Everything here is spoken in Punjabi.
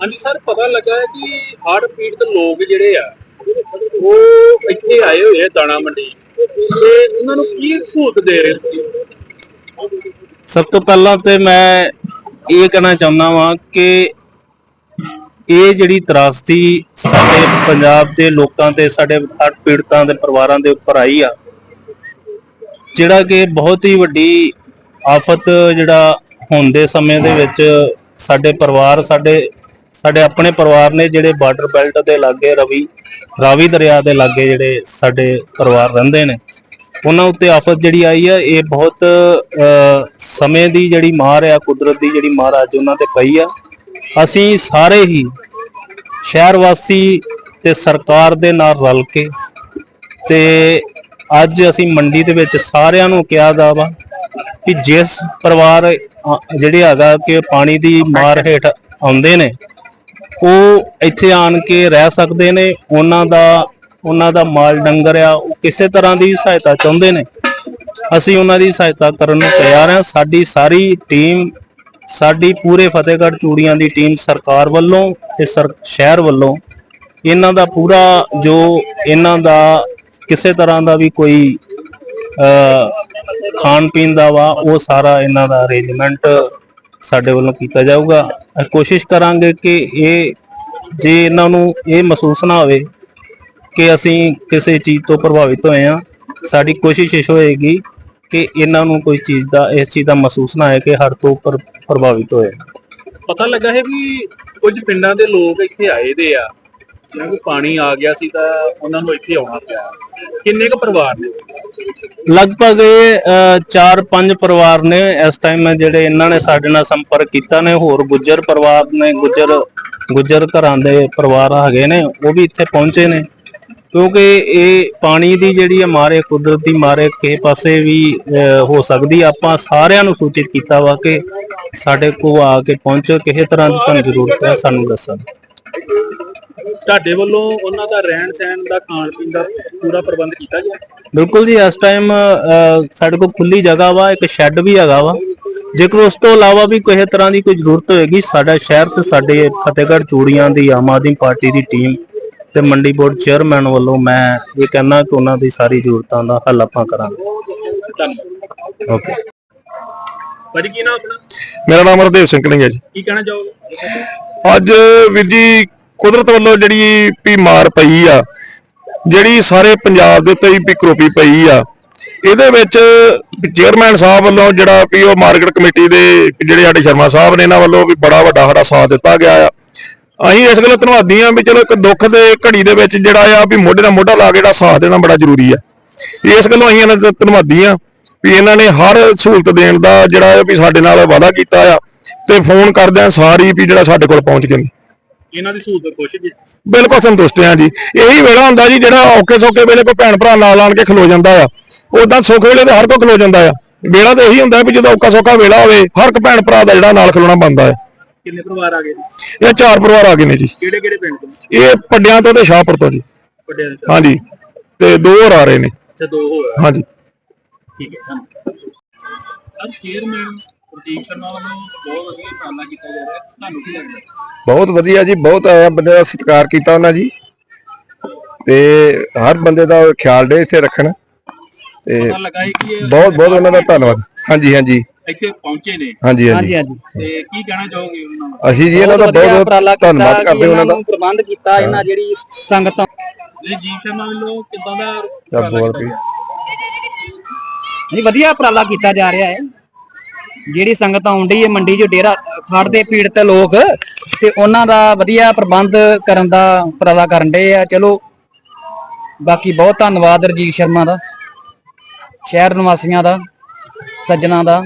ਹਾਂਜੀ ਸਰ, ਪਤਾ ਲੱਗਾ ਹੈ ਕਿ ਹੜ੍ਹ ਪੀੜਤ ਲੋਕ ਜਿਹੜੇ ਆ, ਉਹ ਇੱਥੇ ਆਏ ਹੋਏ ਆ ਦਾਣਾ ਮੰਡੀ ਤੇ ਉਹਨਾਂ ਨੂੰ ਕੀ ਸਹੂਲਤ ਦੇ ਰਹੇ ਤੁਸੀਂ? ਸਭ ਤੋਂ ਪਹਿਲਾਂ ਤੇ ਮੈਂ ਇਹ ਕਹਿਣਾ ਚਾਹੁੰਦਾ ਵਾਂ ਕਿ ਇਹ ਜਿਹੜੀ ਤਰਾਸਦੀ ਸਾਡੇ ਪੰਜਾਬ ਦੇ ਲੋਕਾਂ ਤੇ, ਸਾਡੇ ਹੜ੍ਹ ਪੀੜਤਾਂ ਦੇ ਪਰਿਵਾਰਾਂ ਦੇ ਉੱਪਰ ਆਈ ਆ, ਜਿਹੜਾ ਕਿ ਬਹੁਤ ਹੀ ਵੱਡੀ ਆਫਤ ਜਿਹੜਾ ਹੁਣ ਦੇ ਸਮੇਂ ਦੇ ਵਿੱਚ ਸਾਡੇ ਪਰਿਵਾਰ, ਸਾਡੇ ਸਾਡੇ ਆਪਣੇ ਪਰਿਵਾਰ ਨੇ ਜਿਹੜੇ ਬਾਰਡਰ ਬੈਲਟ ਦੇ ਲਾਗੇ ਰਵੀ, ਰਾਵੀ ਦਰਿਆ ਦੇ ਲਾਗੇ ਜਿਹੜੇ ਸਾਡੇ ਪਰਿਵਾਰ ਰਹਿੰਦੇ ਨੇ, ਉਹਨਾਂ ਉੱਤੇ ਆਫਤ ਜਿਹੜੀ ਆਈ ਆ, ਇਹ ਬਹੁਤ ਸਮੇਂ ਦੀ ਜਿਹੜੀ ਮਾਰ ਆ, ਕੁਦਰਤ ਦੀ ਜਿਹੜੀ ਮਾਰ ਅੱਜ ਉਹਨਾਂ ਤੇ ਪਈ ਆ। ਅਸੀਂ ਸਾਰੇ ਹੀ ਸ਼ਹਿਰ ਵਾਸੀ ਤੇ ਸਰਕਾਰ ਦੇ ਨਾਲ ਰਲ ਕੇ ਤੇ ਅੱਜ ਅਸੀਂ ਮੰਡੀ ਦੇ ਵਿੱਚ ਸਾਰਿਆਂ ਨੂੰ ਕਿਹਾ ਦਾ ਵਾ ਕਿ ਜਿਸ ਪਰਿਵਾਰ ਜਿਹੜੇ ਹੈਗਾ ਕਿ ਪਾਣੀ ਦੀ ਮਾਰ ਹੇਠ ਆਉਂਦੇ ਨੇ ਉਹ ਇੱਥੇ ਆਣ ਕੇ ਰਹਿ ਸਕਦੇ ਨੇ, ਉਹਨਾਂ ਦਾ ਉਹਨਾਂ ਦਾ ਮਾਲ ਡੰਗਰ ਆ, ਉਹ ਕਿਸੇ ਤਰ੍ਹਾਂ ਦੀ ਸਹਾਇਤਾ ਚਾਹੁੰਦੇ ਨੇ। ਅਸੀਂ ਉਹਨਾਂ ਦੀ ਸਹਾਇਤਾ ਕਰਨ ਨੂੰ ਤਿਆਰ ਹਾਂ। ਸਾਡੀ ਸਾਰੀ ਟੀਮ, ਸਾਡੀ ਪੂਰੇ ਫਤਿਹਗੜ੍ਹ ਚੂੜੀਆਂ ਦੀ ਟੀਮ ਸਰਕਾਰ ਵੱਲੋਂ ਤੇ ਸਰ- ਸ਼ਹਿਰ ਵੱਲੋਂ ਇਹਨਾਂ ਦਾ ਪੂਰਾ ਜੋ ਇਹਨਾਂ ਦਾ ਕਿਸੇ ਤਰ੍ਹਾਂ ਦਾ ਵੀ ਕੋਈ ਖਾਣ ਪੀਣ ਦਾ ਵਾ, ਉਹ ਸਾਰਾ ਇਹਨਾਂ ਦਾ ਅਰੇਂਜਮੈਂਟ ਸਾਡੇ ਵੱਲੋਂ ਕੀਤਾ ਜਾਊਗਾ। ਕੋਸ਼ਿਸ਼ ਕਰਾਂਗੇ ਕਿ ਇਹ, ਜੇ ਇਹਨਾਂ ਨੂੰ ਇਹ ਮਹਿਸੂਸ ਨਾ ਹੋਵੇ ਕਿ ਅਸੀਂ ਕਿਸੇ ਚੀਜ਼ ਤੋਂ ਪ੍ਰਭਾਵਿਤ ਹੋਏ ਆ ਸਾਡੀ ਕੋਸ਼ਿਸ਼ ਇਹ ਹੋਏਗੀ ਕਿ ਇਹਨਾਂ ਨੂੰ ਕੋਈ ਚੀਜ਼ ਦਾ, ਇਸ ਚੀਜ਼ ਦਾ ਮਹਿਸੂਸ ਨਾ ਹੋਏ ਕਿ ਹਰ ਤੋਂ ਉੱਪਰ ਪ੍ਰਭਾਵਿਤ ਹੋਏ। ਪਤਾ ਲੱਗਾ ਹੈ ਵੀ ਕੁਝ ਪਿੰਡਾਂ ਦੇ ਲੋਕ ਇੱਥੇ ਆਏ ਦੇ ਆ। ਜਿਵੇਂ ਕੋਈ ਪਾਣੀ ਆ ਗਿਆ ਸੀ ਤਾਂ ਉਹਨਾਂ ਨੂੰ ਇੱਥੇ ਆਉਣਾ ਪਿਆ। ਕਿੰਨੇ ਕੁ ਪਰਿਵਾਰ ਨੇ? ਲਗਭਗ ਇਹ 4-5 ਪਰਿਵਾਰ ਨੇ। ਇਸ ਟਾਈਮ ਜਿਹੜੇ ਇਹਨਾਂ ਨੇ ਸਾਡੇ ਨਾਲ ਸੰਪਰਕ ਕੀਤਾ ਨੇ ਹੋਰ ਗੁੱਜਰ ਪਰਿਵਾਰ ਨੇ ਗੁੱਜਰ ਗੁੱਜਰ ਘਰਾਂ ਦੇ ਪਰਿਵਾਰ ਹੈਗੇ ਨੇ ਉਹ ਵੀ ਇੱਥੇ ਪਹੁੰਚੇ ਨੇ। ਕਿਉਂਕਿ ਇਹ ਪਾਣੀ ਦੀ ਜਿਹੜੀ ਹੈ ਮਾਰੇ ਕੁਦਰਤੀ ਮਾਰੇ ਕਿਸੇ ਪਾਸੇ ਵੀ ਅਹ, ਹੋ ਸਕਦੀ ਆਪਾਂ ਸਾਰਿਆਂ ਨੂੰ ਸੂਚਿਤ ਕੀਤਾ ਵਾ ਕਿ ਸਾਡੇ ਕੋਲ ਆ ਕੇ ਪਹੁੰਚੋ। ਕਿਸੇ ਤਰ੍ਹਾਂ ਦੀ ਤੁਹਾਨੂੰ ਜ਼ਰੂਰਤ ਹੈ ਸਾਨੂੰ ਦੱਸਣ ਤੁਹਾਡੇ ਵੱਲੋਂ ਉਹਨਾਂ ਦਾ ਰਹਿਣ ਸਹਿਣ ਦਾ ਖਾਣ ਪੀਣ ਦਾ ਪੂਰਾ ਪ੍ਰਬੰਧ ਕੀਤਾ ਗਿਆ? ਬਿਲਕੁਲ ਜੀ ਇਸ ਟਾਈਮ ਸਾਡੇ ਕੋਲ ਖੁੱਲੀ ਜਗ੍ਹਾ ਵਾ ਇੱਕ ਸ਼ੈੱਡ ਵੀ ਹੈਗਾ ਵਾ। ਜੇਕਰ ਉਸ ਤੋਂ ਇਲਾਵਾ ਵੀ ਕਿਸੇ ਤਰ੍ਹਾਂ ਦੀ ਕੋਈ ਜ਼ਰੂਰਤ ਹੋਏਗੀ ਸਾਡਾ ਸ਼ਹਿਰ ਤੇ ਸਾਡੇ ਫਤਿਹਗੜ੍ਹ ਚੂੜੀਆਂ ਦੀ ਆਮ ਆਦਮੀ ਪਾਰਟੀ ਦੀ ਟੀਮ ਤੇ ਮੰਡੀ ਬੋਰਡ ਚੇਅਰਮੈਨ ਵੱਲੋਂ ਮੈਂ ਇਹ ਕਹਿਣਾ ਕਿ ਉਹਨਾਂ ਦੀ ਸਾਰੀ ਜ਼ਰੂਰਤਾਂ ਦਾ ਹੱਲ ਆਪਾਂ ਕਰਾਂਗੇ। ਧੰਨਵਾਦ। ਓਕੇ ਭਾਜੀ ਕੀ ਨਾਮ ਆਪਣਾ? ਮੇਰਾ ਨਾਮ ਹਰਦੇਵ ਸਿੰਘ ਕਲਿੰਗ ਹੈ ਜੀ। ਕੀ ਕਹਿਣਾ ਚਾਹੋਗੇ? ਅੱਜ ਵੀਰ ਜੀ ਕੁਦਰਤ ਵੱਲੋਂ ਜਿਹੜੀ ਵੀ ਮਾਰ ਪਈ ਆ, ਜਿਹੜੀ ਸਾਰੇ ਪੰਜਾਬ ਦੇ ਉੱਤੇ ਵੀ ਕਰੋਪੀ ਪਈ ਆ, ਇਹਦੇ ਵਿੱਚ ਚੇਅਰਮੈਨ ਸਾਹਿਬ ਵੱਲੋਂ ਜਿਹੜਾ ਵੀ ਉਹ ਮਾਰਕੀਟ ਕਮੇਟੀ ਦੇ ਜਿਹੜੇ ਸਾਡੇ ਸ਼ਰਮਾ ਸਾਹਿਬ ਨੇ ਇਹਨਾਂ ਵੱਲੋਂ ਵੀ ਬੜਾ ਵੱਡਾ ਸਾਡਾ ਸਾਥ ਦਿੱਤਾ ਗਿਆ ਆ। ਅਸੀਂ ਇਸ ਗੱਲੋਂ ਧੰਨਵਾਦੀ ਆ ਵੀ ਚਲੋ ਇੱਕ ਦੁੱਖ ਦੇ ਘੜੀ ਦੇ ਵਿੱਚ ਜਿਹੜਾ ਆ ਵੀ ਮੋਢੇ ਨਾਲ ਮੋਢਾ ਲਾ ਕੇ ਜਿਹੜਾ ਸਾਥ ਦੇਣਾ ਬੜਾ ਜ਼ਰੂਰੀ ਆ। ਇਸ ਗੱਲੋਂ ਅਸੀਂ ਇਹਨਾਂ ਦੇ ਧੰਨਵਾਦੀ ਆ ਵੀ ਇਹਨਾਂ ਨੇ ਹਰ ਸਹੂਲਤ ਦੇਣ ਦਾ ਜਿਹੜਾ ਆ ਵੀ ਸਾਡੇ ਨਾਲ ਵਾਅਦਾ ਕੀਤਾ ਆ ਤੇ ਫੋਨ ਕਰਦਿਆਂ ਸਾਰੀ ਵੀ ਜਿਹੜਾ ਸਾਡੇ ਕੋਲ ਪਹੁੰਚ ਗਏ ਇਹਨਾਂ ਦੀ ਸਹੂਲਤ ਖੁਸ਼ ਜੀ? ਬਿਲਕੁਲ ਸੰਤੁਸ਼ਟ ਹਾਂ ਜੀ। ਇਹੀ ਵੇਲਾ ਹੁੰਦਾ ਜੀ ਜਿਹੜਾ ਔਖੇ ਸੌਖੇ ਵੇਲੇ ਕੋਈ ਭੈਣ ਭਰਾ ਨਾਲ ਆਣ ਕੇ ਖਲੋ ਜਾਂਦਾ ਆ। ਉਦਾਂ ਸੁੱਖ ਵੇਲੇ ਤੇ ਹਰ ਕੋਈ ਖਲੋ ਜਾਂਦਾ ਆ। ਵੇਲਾ ਤਾਂ ਇਹੀ ਹੁੰਦਾ ਵੀ ਜਦੋਂ ਔਖਾ ਸੌਖਾ ਵੇਲਾ ਹੋਵੇ ਹਰ ਇੱਕ ਭੈਣ ਭਰਾ ਦਾ ਜਿਹੜਾ ਨਾਲ ਖਲੋਣਾ ਬੰਦਾ ਹੈ ਕਿੰਨੇ ਪਰਿਵਾਰ ਆ ਗਏ ਜੀ? ਇਹ ਚਾਰ ਪਰਿਵਾਰ ਆ ਗਏ ਨੇ ਜੀ। ਕਿਹੜੇ ਕਿਹੜੇ ਪਿੰਡ ਤੋਂ? ਇਹ ਪੱਡਿਆਂ ਤੋਂ ਤੇ ਸ਼ਾਹਪੁਰ ਤੋਂ ਜੀ। ਦੇ ਚਾਰ? ਹਾਂਜੀ। ਤੇ ਦੋ ਹੋਰ ਆ ਰਹੇ ਨੇ। ਅੱਛਾ ਦੋ ਹੋਰ ਆ। ਹਾਂਜੀ। ਠੀਕ ਹੈ ਧੰਨਵਾਦ। ਅੱਜ ਚੇਅਰਮੈਨ ਪ੍ਰਦੀਪ ਸ਼ਰਮਾ ਵੱਲੋਂ ਬਹੁਤ ਵਧੀਆ ਕੀਤਾ ਜਾ ਰਿਹਾ। ਤੁਹਾਨੂੰ ਕੀ ਲੱਗਦਾ? ਬਹੁਤ ਵਧੀਆ ਜੀ ਬਹੁਤ ਆਇਆ ਬੰਦੇ ਦਾ ਸਤਿਕਾਰ ਕੀਤਾ ਉਹਨਾਂ ਜੀ। ਤੇ ਹਰ ਬੰਦੇ ਦਾ ਖਿਆਲ ਦੇ ਇੱਥੇ ਰੱਖਣ। ਤੇ ਪਤਾ ਲੱਗਾ ਹੈ ਕਿ ਇਹ ਬਹੁਤ ਬਹੁਤ ਉਹਨਾਂ ਦਾ ਧੰਨਵਾਦ। ਹਾਂਜੀ ਹਾਂਜੀ। ਇੱਥੇ ਪਹੁੰਚੇ ਨੇ। ਹਾਂਜੀ ਹਾਂਜੀ। ਤੇ ਕੀ ਕਹਿਣਾ ਚਾਹੋਗੇ ਉਹਨਾਂ ਨੂੰ? ਅਸੀਂ ਜੀ ਇਹਨਾਂ ਦਾ ਬਹੁਤ ਬਹੁਤ ਧੰਨਵਾਦ ਕਰਦੇ ਉਹਨਾਂ ਦਾ। ਪ੍ਰਬੰਧ ਕੀਤਾ ਇਹਨਾਂ ਜਿਹੜੀ ਸੰਗਤਾਂ। ਜੀ ਜੀਵ ਸ਼ਰਮਾ ਵੱਲੋਂ ਕਿੱਦਾਂ ਦਾ ਚੱਲ ਉਪਰਾਲਾ ਬੋਲ ਕੀਤਾ ਪਈ। ਗਿਆ? ਨਹੀਂ ਵਧੀਆ ਉਪਰਾਲਾ ਕੀਤਾ ਜਾ ਰਿਹਾ ਹੈ। ਜਿਹੜੀ ਸੰਗਤ ਆਉਂਦੀ ਹੈ ਮੰਡੀ 'ਚ ਡੇਰਾ ਖੜਦੇ ਪੀੜਤ ਲੋਕ ਤੇ ਉਹਨਾਂ ਦਾ ਵਧੀਆ ਪ੍ਰਬੰਧ ਕਰਨ ਦਾ ਉਪਰਾਲਾ ਕਰਨ ਦੇ ਆ। ਚਲੋ, ਬਾਕੀ ਬਹੁਤ ਧੰਨਵਾਦ ਰਜੀਤ ਸ਼ਰਮਾ ਦਾ, ਸ਼ਹਿਰ ਨਿਵਾਸੀਆਂ ਦਾ, ਸੱਜਣਾ ਦਾ।